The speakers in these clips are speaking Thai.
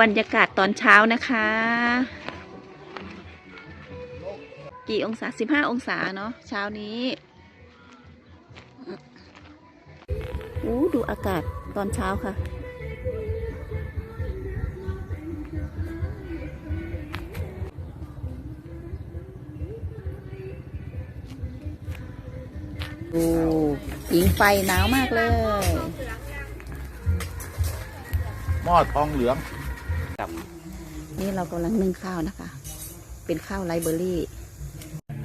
บรรยากาศตอนเช้านะคะ กี่องศา15องศาเนาะเช้านี้อู้ดูอากาศตอนเช้าค่ะดูผิงไฟหนาวมากเลย หม้อทองเหลือง นี่เรากำลังนึ่งข้าวนะคะ เป็นข้าวไรเบอรี่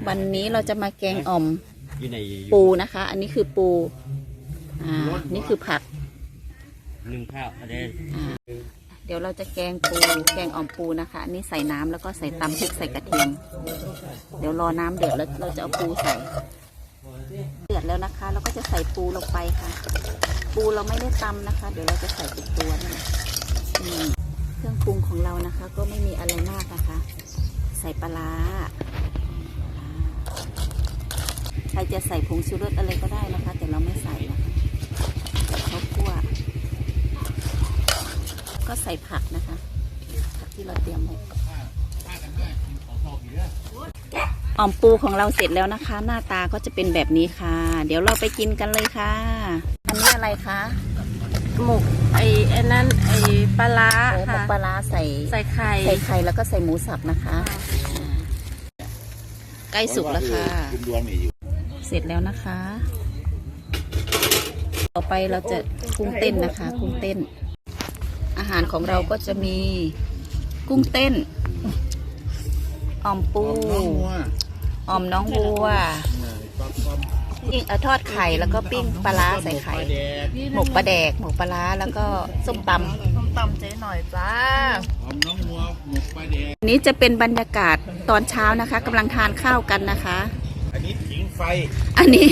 วันนี้เราจะมาแกงอ่อมอยู่ในปูนะคะ อันนี้คือปู อ่า นี่คือผักหนึ่งข้าวอันนี้อ่าเดี๋ยวเราจะแกงปูแกงอ่อมปูนะคะอันนี้ใส่น้ำแล้วก็ใส่ตำพริกใส่กระเทียม เดี๋ยวรอน้ำเดือดแล้วเราจะเอาปูใส่ เดือดแล้วนะคะ เราก็จะใส่ปูลงไปค่ะ ปูเราไม่ได้ตำนะคะ เดี๋ยวเราจะใส่เป็นตัวนี่แหละอืมเครื่อง ปรุงของเรานะคะ ก็ไม่มีอะไรมากนะคะ ใส่ปลาใครจะใส่ผงชูรสอะไรก็ได้นะคะ แต่เราไม่ใส่นะคะข้าวคั่วก็ใส่ผักนะคะ ผักที่เราเตรียมไว้อ่อมปูของเราเสร็จแล้วนะคะ หน้าตาก็จะเป็นแบบนี้ค่ะ เดี๋ยวเราไปกินกันเลยค่ะ อันนี้อะไรคะ หมกไอ้ไอ้นั่นไอ้ปลาร้าโอ้หมค่ะกปลาร้าใส่ใส่ไข่ ใส่ไข่แล้วก็ใส่หมูสับนะคะอ่าใกล้สุกแล้วค่ะ คุณดวงนี่อยู่เสร็จแล้วนะคะ ต่อไปเราจะกุ้งเต้นนะคะ กุ้งเต้น อาหารของเราก็จะมีกุ้งเต้นอ่อมปูน้องวัวอ่อมน้องวัวปิ้ งเอาทอดไข่แล้วก็ปิ้งปลาร้าใส่ไข่แดกหมกปลาแดก หมกปลาร้าแล้วก็ส้มตต้มตำเจ๊หน่อยจ้า หอมน้องวัวหมกปลาแดกำอันนี้จะเป็นบรรยากาศตอนเช้านะคะกำลังทานข้าวกันนะคะ อันนี้ผิงไฟอันนี้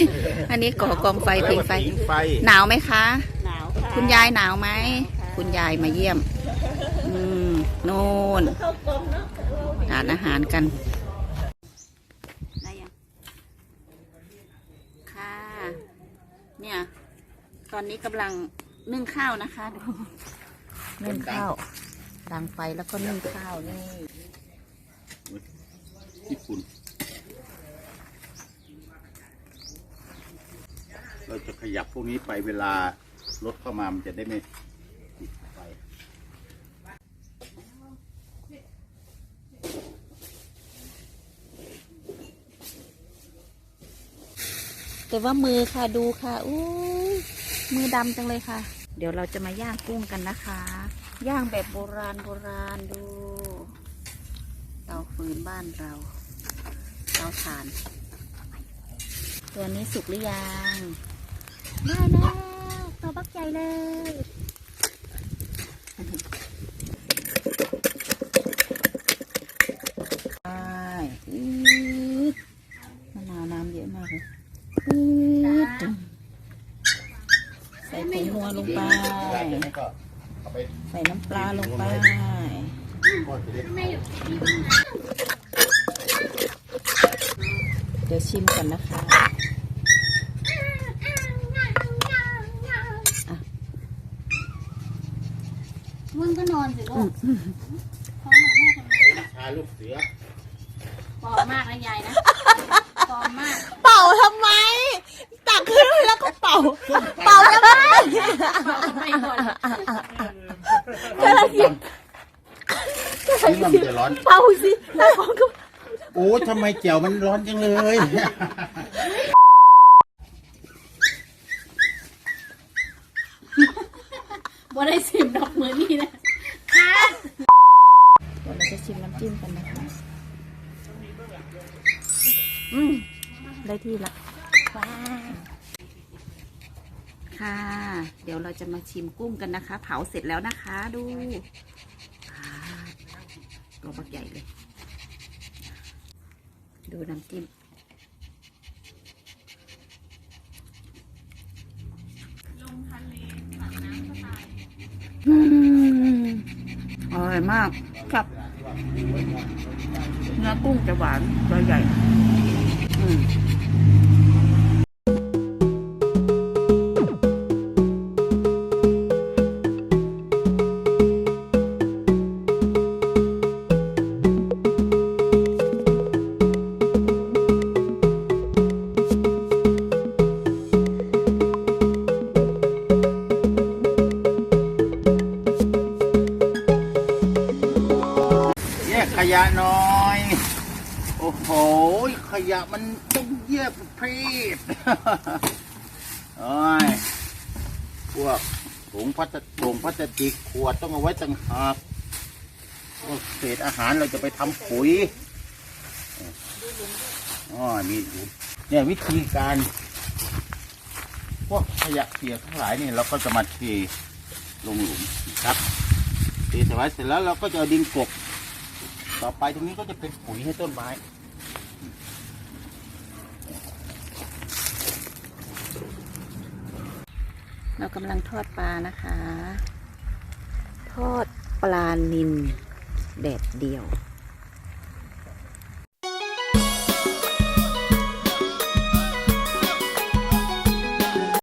อันนี้ก่อกองไฟผิงไฟ ผิงไฟ หนาวไหมคะ หนาวค่ะคุณยายหนาวไหม คุณยายมาเยี่ยม อืม โน่นทานอาหารกันได้ยัง ค่ะ เนี่ย ตอนนี้กำลังนึ่งข้าวนะคะดูนึ่งข้าวดังไฟแล้วก็นึ่งข้าวนี่ญี่ปุ่นเราจะขยับพวกนี้ไปเวลารถเข้ามามันจะได้ไม่ติดไฟแต่ว่ามือค่ะดูค่ะอู้ มือดำจังเลยค่ะ เดี๋ยวเราจะมาย่างกุ้งกันนะคะ ย่างแบบโบราณโบราณดู เตาฟืนบ้านเรา เตาถ่าน ตัวนี้สุกหรือยังได้แล้วตัวบักใหญ่เลยใช่อีดมะนาวน้ำเยอะมากเลยอีดใส่ผงนัว ลงไปจากนั้นก็เอาไป ใส่น้ำปลาลงไปทอดจะได้เดี๋ยวชิมกันนะคะมึงก็นอนสิลูกท้องหนาแม่ทำไมชาลูกเสือปอมมากนะยายนะปอมมาก เป่าทำไม ตักขึ้นแล้วก็เป่า เป่าทำไม ไม่นอน กำลังกิน นี่มันจะร้อนเป่าสิแล้วของก็โอ้ทำไมเจียวมันร้อนจังเลย บ่ได้สิบดอกมือนี่นะเดี๋ยวเราจะชิมน้ำจิ้มกันนะคะ อืม ได้ที่ละว้าวค่ะ เดี๋ยวเราจะมาชิมกุ้งกันนะคะ เผาเสร็จแล้วนะคะ ดูอ่า ตัวบักใหญ่เลย ดูน้ำจิ้มอืมอร่อยมากครับ เนื้อกุ้งจะหวานตัวใหญ่ อืม ยะน้อย โอ้โห ขยะมันต้องเยียบเพศโอ้ยพวกถุงพลาสติกถุงพลาสติกขวดต้องเอาไว้ต่างหากพวกเศษอาหารเราจะไปทำปุ๋ยอ๋อนี่เนี่ยวิธีการพวกขยะเปียกทั้งหลายนี่เราก็จะมาเทลงหลุมนะครับเทสไว้เสร็จแล้วเราก็จะดินกบ ต่อไปตรงนี้ก็จะเป็นปุ๋ยให้ต้นไม้ เรากำลังทอดปลานะคะ ทอดปลานิลแดดเดียว